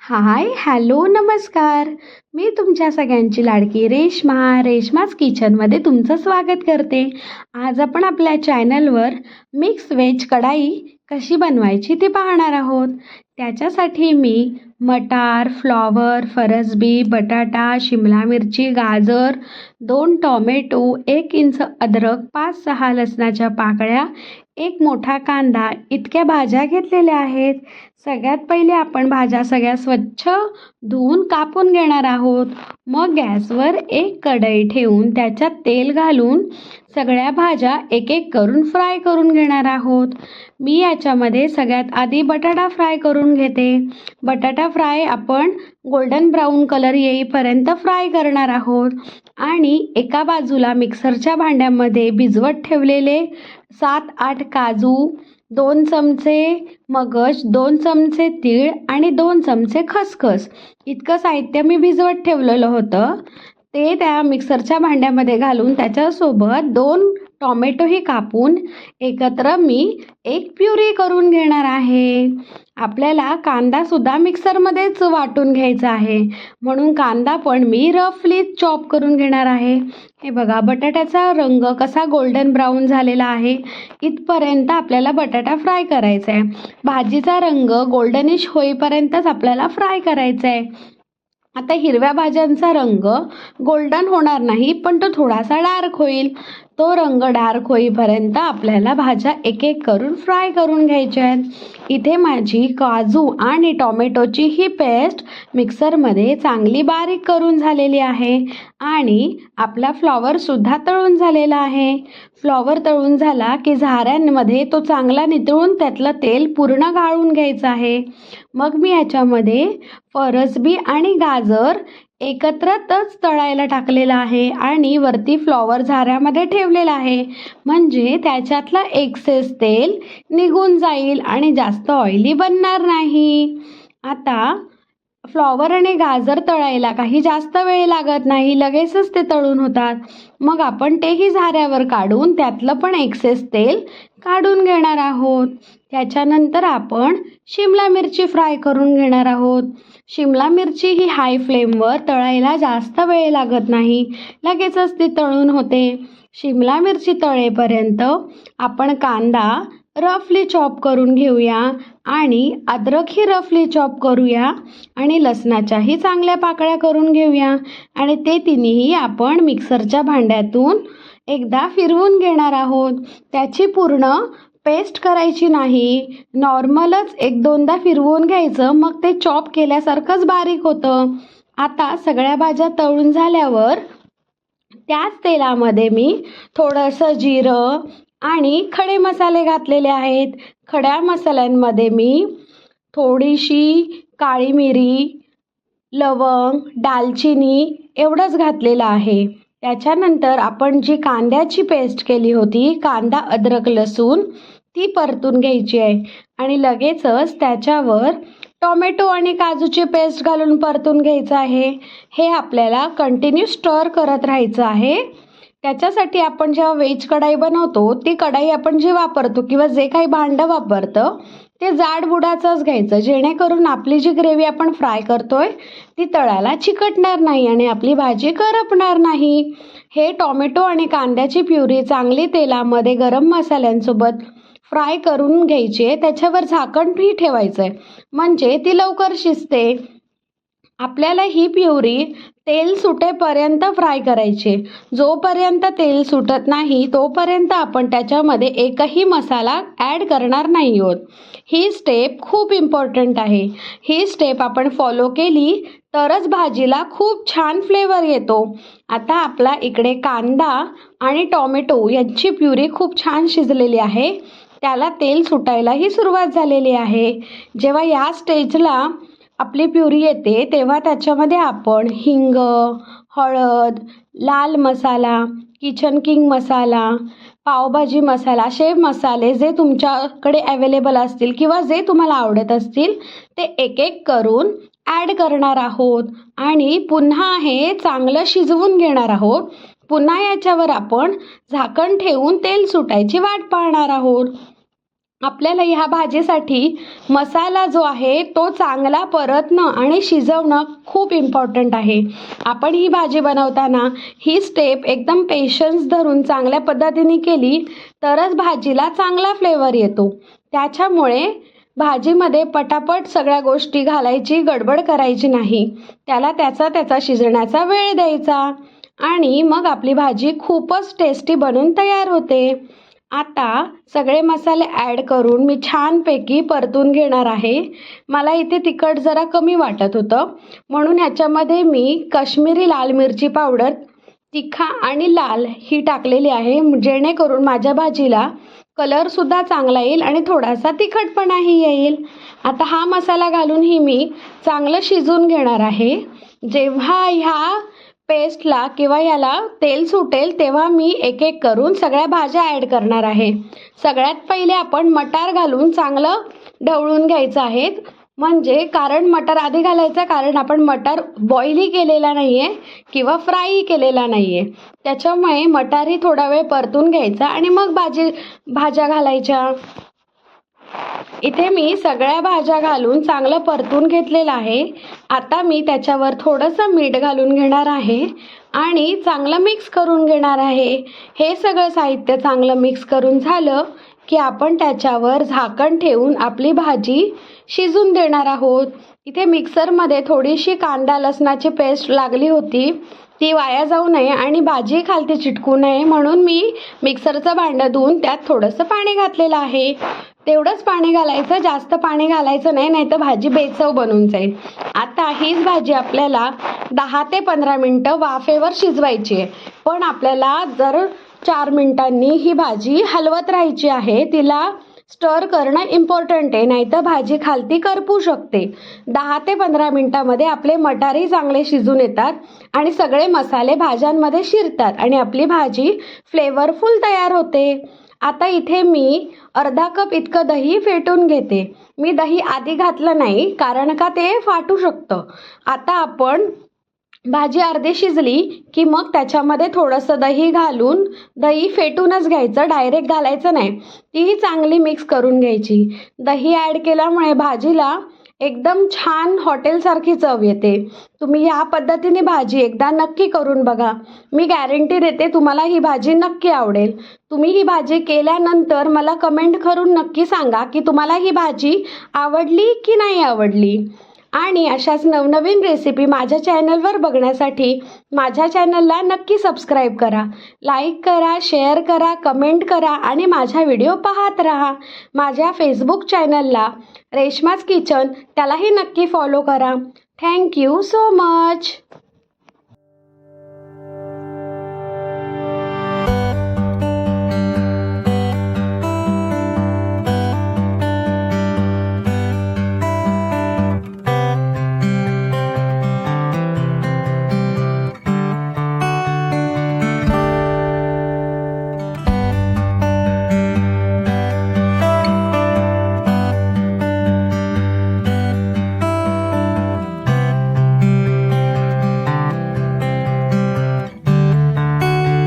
Hi hello नमस्कार. मी तुमच्या सगळ्यांची लाडकी रेश्मा रेश्माच किचनमध्ये तुमचं स्वागत करते. आज आपण आपल्या चॅनलवर मिक्स व्हेज कढाई कशी बनवायची ते पाहणार आहोत. त्याच्यासाठी मी मटार फ्लॉवर फरसबी बटाटा शिमला मिरची गाजर दोन टॉमॅटो एक इंच अद्रक पाच सहा लसणाच्या पाकळ्या एक मोठा कांदा इतक्या भाज्या घेतलेल्या आहेत. सगळ्यात पहिले आपण भाज्या सगळ्या स्वच्छ धुवून कापून घेणार आहोत. मग गॅसवर एक कढई ठेवून त्याच्यात तेल घालून सगळ्या भाज्या एक एक करून फ्राय करून घेणार आहोत. मी याच्यामध्ये सगळ्यात आधी बटाटा फ्राय करून घेते. बटाटा फ्राय आपण गोल्डन ब्राऊन कलर येईपर्यंत फ्राय करणार आहोत. आणि एका बाजूला मिक्सरच्या भांड्यामध्ये भिजवत ठेवलेले सात आठ काजू दोन चमचे मगज दोन चमचे तीळ आणि दोन चमचे खसखस. इतकं साहित्य मी भिजवत ठेवलेलं होतं. ते त्या मिक्सरच्या भांड्यामध्ये घालून त्याच्यासोबत दोन टॉमॅटोही कापून एकत्र मी एक प्युरी करून घेणार आहे. आपल्याला कांदासुद्धा मिक्सरमध्येच वाटून घ्यायचा आहे. म्हणून कांदा पण मी रफली चॉप करून घेणार आहे. हे बघा बटाट्याचा रंग कसा गोल्डन ब्राऊन झालेला आहे. इथपर्यंत आपल्याला बटाटा फ्राय करायचा आहे. भाजीचा रंग गोल्डनिश होईपर्यंतच आपल्याला फ्राय करायचा आहे. आता हिरव्या भाज्यांचा रंग गोल्डन होणार नाही पण तो थोडासा डार्क होईल. तो रंग डार्क होईपर्यंत आपल्याला भाज्या एक एक करून फ्राय करून घ्यायच्या आहेत. इथे माझी काजू आणि टॉमॅटोची ही पेस्ट मिक्सरमध्ये चांगली बारीक करून झालेली आहे आणि आपला फ्लॉवरसुद्धा तळून झालेला आहे. फ्लॉवर तळून झाला की झाऱ्यांमध्ये तो चांगला नितळून त्यातलं तेल पूर्ण गाळून घ्यायचं आहे. मग मी याच्यामध्ये फरसबी आणि गाजर एकत्रच तळायला टाकलेला आहे आणि वरती फ्लॉवर झाऱ्यामध्ये ठेवलेला आहे. म्हणजे त्याच्यातलं एक्सेस तेल निघून जाईल आणि जास्त ऑइली बनणार नाही. आता फ्लॉवर आणि गाजर तळायला काही जास्त वेळ लागत नाही लगेचच ते तळून होतात. मग आपण तेही झाऱ्यावर काढून त्यातलं पण एक्सेस तेल काढून घेणार आहोत. त्याच्यानंतर आपण शिमला मिरची फ्राय करून घेणार आहोत. शिमला मिरची ही हाय फ्लेमवर तळायला जास्त वेळ लागत नाही लगेचच ती तळून होते. शिमला मिरची तळेपर्यंत आपण कांदा रफली चॉप करून घेऊया आणि अद्रकही रफली चॉप करूया आणि लसणाच्याही चांगल्या पाकळ्या करून घेऊया. आणि ते तिन्ही आपण मिक्सरच्या भांड्यातून एकदा फिरवून घेणार आहोत. त्याची पूर्ण पेस्ट करायची नाही. नॉर्मलच एक दोनदा फिरवून घ्यायचं मग ते चॉप केल्यासारखंच बारीक होतं. आता सगळ्या भाज्या तळून झाल्यावर त्याच तेलामध्ये मी थोडंसं जिरं आणि खडे मसाले घातलेले आहेत. खड्या मसाल्यांमध्ये मी थोडीशी काळी मिरी लवंग दालचिनी एवढंच घातलेलं आहे. त्याच्यानंतर आपण जी कांद्याची पेस्ट केली होती कांदा अद्रक लसूण ती परतून घ्यायची आहे. आणि लगेचच त्याच्यावर टोमॅटो आणि काजूची पेस्ट घालून परतून घ्यायचं आहे. हे आपल्याला कंटिन्यू स्टर करत राहायचं आहे. त्याच्यासाठी आपण जेव्हा व्हेज कढाई बनवतो ती कढाई आपण जी वापरतो किंवा जे काही भांडं वापरतं ते जाड बुडाचंच घ्यायचं. जेणेकरून आपली जी ग्रेव्ही आपण फ्राय करतोय ती तळाला चिकटणार नाही आणि आपली भाजी करपणार नाही. हे टॉमॅटो आणि कांद्याची प्युरी चांगली तेलामध्ये गरम मसाल्यांसोबत फ्राय करून घ्यायची त्याच्यावर झाकणही ठेवायचं आहे म्हणजे ती लवकर शिजते. आपल्याला ही प्युरी तेल सुटेपर्यंत फ्राय करायचे. जोपर्यंत तेल सुटत नाही तोपर्यंत आपण त्याच्यामध्ये एकही मसाला ॲड करणार नाही आहोत. ही स्टेप खूप इम्पॉर्टंट आहे. ही स्टेप आपण फॉलो केली तरच भाजीला खूप छान फ्लेवर येतो. आता आपला इकडे कांदा आणि टॉमॅटो यांची प्युरी खूप छान शिजलेली आहे. त्याला तेल सुटायलाही सुरुवात झालेली आहे. जेव्हा या स्टेजला आपली प्युरी येते तेव्हा त्याच्यामध्ये आपण हिंग हळद लाल मसाला किचन किंग मसाला पावभाजी मसाला असे मसाले जे तुमच्याकडे अवेलेबल असतील किंवा जे तुम्हाला आवडत असतील ते एक एक करून ॲड करणार आहोत. आणि पुन्हा हे चांगलं शिजवून घेणार आहोत. पुन्हा याच्यावर आपण झाकण ठेवून तेल सुटायची वाट पाहणार आहोत. आपल्याला ह्या भाजीसाठी मसाला जो आहे तो चांगला परतणं आणि शिजवणं खूप इम्पॉर्टंट आहे. आपण ही भाजी बनवताना ही स्टेप एकदम पेशन्स धरून चांगल्या पद्धतीने केली तरच भाजीला चांगला फ्लेवर येतो. त्याच्यामुळे भाजीमध्ये पटापट सगळ्या गोष्टी घालायची गडबड करायची नाही. त्याला त्याचा त्याचा शिजण्याचा वेळ द्यायचा आणि मग आपली भाजी खूपच टेस्टी बनून तयार होते. आता सगळे मसाले ॲड करून मी छानपैकी परतून घेणार आहे. मला इथे तिखट जरा कमी वाटत होतं. म्हणून ह्याच्यामध्ये मी काश्मीरी लाल मिरची पावडर तिखा आणि लाल ही टाकलेली आहे. जेणेकरून माझ्या भाजीला कलरसुद्धा चांगला येईल आणि थोडासा तिखटपणाही येईल. आता हा मसाला घालूनही मी चांगलं शिजून घेणार आहे. जेव्हा ह्या पेस्टला किंवा याला तेल सुटेल तेव्हा मी एक एक करून सगळ्या भाज्या ॲड करणार आहे. सगळ्यात पहिले आपण मटार घालून चांगलं ढवळून घ्यायचं आहे. म्हणजे कारण मटार आधी घालायचं कारण आपण मटार बॉईलही केलेला नाही आहे किंवा फ्रायही केलेला नाही आहे त्याच्यामुळे मटारही थोडा वेळ परतून घ्यायचा आणि मग भाजी भाज्या घालायच्या. इथे मी सगळ्या भाज्या घालून चांगलं परतून घेतलेलं आहे. आता मी त्याच्यावर थोडंसं मीठ घालून घेणार आहे आणि चांगलं मिक्स करून घेणार आहे. हे सगळं साहित्य चांगलं मिक्स करून झालं की आपण त्याच्यावर झाकण ठेवून आपली भाजी शिजून देणार आहोत. इथे मिक्सरमध्ये थोडीशी कांदा लसणाची पेस्ट लागली होती. ती वाया जाऊ नये आणि भाजी खालती चिटकू नये म्हणून मी मिक्सरचं भांडं धुवून त्यात थोडंसं पाणी घातलेलं आहे. तेवढंच पाणी घालायचं जास्त पाणी घालायचं नाही नाही तर भाजी बेचव बनून जाईल. आता हीच भाजी आपल्याला दहा ते पंधरा मिनटं वाफेवर शिजवायची आहे. पण आपल्याला जर चार मिनटांनी ही भाजी हलवत राहायची आहे तिला स्टर करणं इम्पॉर्टंट आहे नाहीतर भाजी खालती करपू शकते. दहा ते पंधरा मिनटामध्ये आपले मटारही चांगले शिजून येतात आणि सगळे मसाले भाज्यांमध्ये शिरतात आणि आपली भाजी फ्लेवरफुल तयार होते. आता इथे मी अर्धा कप इतकं दही फेटून घेते. मी दही आधी घातलं नाही कारण का ते फाटू शकतं. आता आपण भाजी अर्धी शिजली की मग त्याच्यामध्ये थोडंसं दही घालून दही फेटूनच घ्यायचं डायरेक्ट घालायचं नाही. तीही चांगली मिक्स करून घ्यायची. दही ॲड केल्यामुळे भाजीला एकदम छान हॉटेलसारखी चव येते. तुम्ही ह्या पद्धतीने भाजी एकदा नक्की करून बघा. मी गॅरंटी देते तुम्हाला ही भाजी नक्की आवडेल. तुम्ही ही भाजी केल्यानंतर मला कमेंट करून नक्की सांगा की तुम्हाला ही भाजी आवडली की नाही आवडली. आणि अशाच नवनवीन रेसिपी माझ्या चॅनलवर बघण्यासाठी माझ्या चॅनलला नक्की सबस्क्राईब करा. लाईक करा शेअर करा कमेंट करा आणि माझ्या व्हिडिओ पाहत राहा. माझ्या फेसबुक चॅनलला रेश्माज किचन त्यालाही नक्की फॉलो करा. Thank you so much